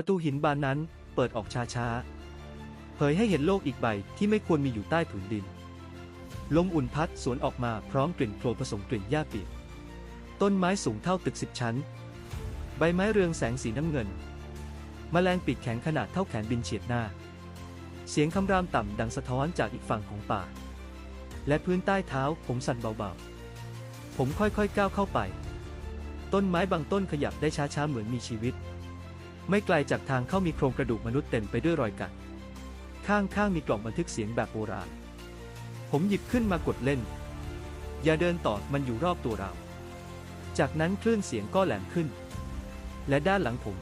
ประตูหินบานนั้นเปิดออกช้าๆ เผยให้เห็นโลกอีกใบที่ไม่ควรมีอยู่ใต้ผืนดิน ลมอุ่นพัดสวนออกมาพร้อมกลิ่นโคลนผสมกลิ่นหญ้าเปียก ต้นไม้สูงเท่าตึกสิบชั้น ใบไม้เรืองแสงสีน้ำเงินแมลงปีกแข็งขนาดเท่าแขนบินเฉียดหน้า เสียงคำรามต่ำดังสะท้อนจากอีกฝั่งของป่า และพื้นใต้เท้าผมสั่นเบาๆ ผมค่อยๆก้าวเข้าไป ต้นไม้บางต้นขยับได้ช้าๆ เหมือนมีชีวิต ไม่ไกลจากทางเข้ามีโครงกระดูกมนุษย์เต็มไปด้วยรอยกัด ข้างๆมีกล่องบันทึกเสียงแบบโบราณ ผมหยิบขึ้นมากดเล่น อย่าเดินต่อมันอยู่รอบตัวเรา จากนั้นคลื่นเสียงก็แหลมขึ้น และด้านหลังผม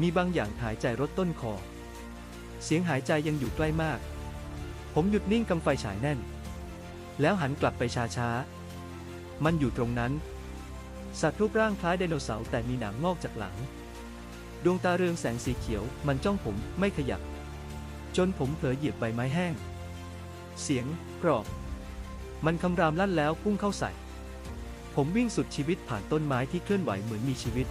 มีบางอย่างหายใจรดต้นคอ เสียงหายใจยังอยู่ใกล้มาก ผมหยุดนิ่งกำไฟฉายแน่น แล้วหันกลับไปช้าๆ มันอยู่ตรงนั้น สัตว์รูปร่างคล้ายไดโนเสาร์แต่มีหนามงอกจากหลัง ดวงตาเรืองแสงสีเขียว มันจ้องผมไม่ขยับ จนผมเผลอเหยียบใบไม้แห้ง เสียงกรอบ มันคำรามลั่นแล้วพุ่งเข้าใส่ ผมวิ่งสุดชีวิตผ่านต้นไม้ที่เคลื่อนไหวเหมือนมีชีวิต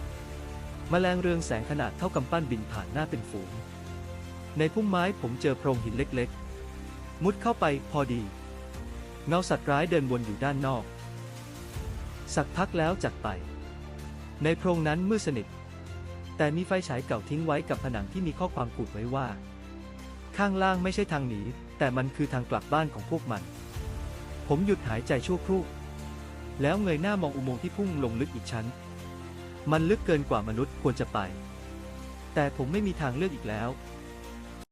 แมลงเรืองแสงขนาดเท่ากำปั้นบินผ่านหน้าเป็นฝูง ในพุ่มไม้ผมเจอโพรงหินเล็กๆ มุดเข้าไปพอดี เงาสัตว์ร้ายเดินวนอยู่ด้านนอก สักพักแล้วจากไป ในโพรงนั้นมืดสนิท แต่มีไฟฉายเก่าทิ้งไว้กับผนังที่มีข้อความขูดไว้ว่า ข้างล่างไม่ใช่ทางหนี แต่มันคือทางกลับบ้านของพวกมัน ผมหยุดหายใจชั่วครู่ แล้วเงยหน้ามองอุโมงค์ที่พุ่งลงลึกอีกชั้น มันลึกเกินกว่ามนุษย์ควรจะไป แต่ผมไม่มีทางเลือกอีกแล้ว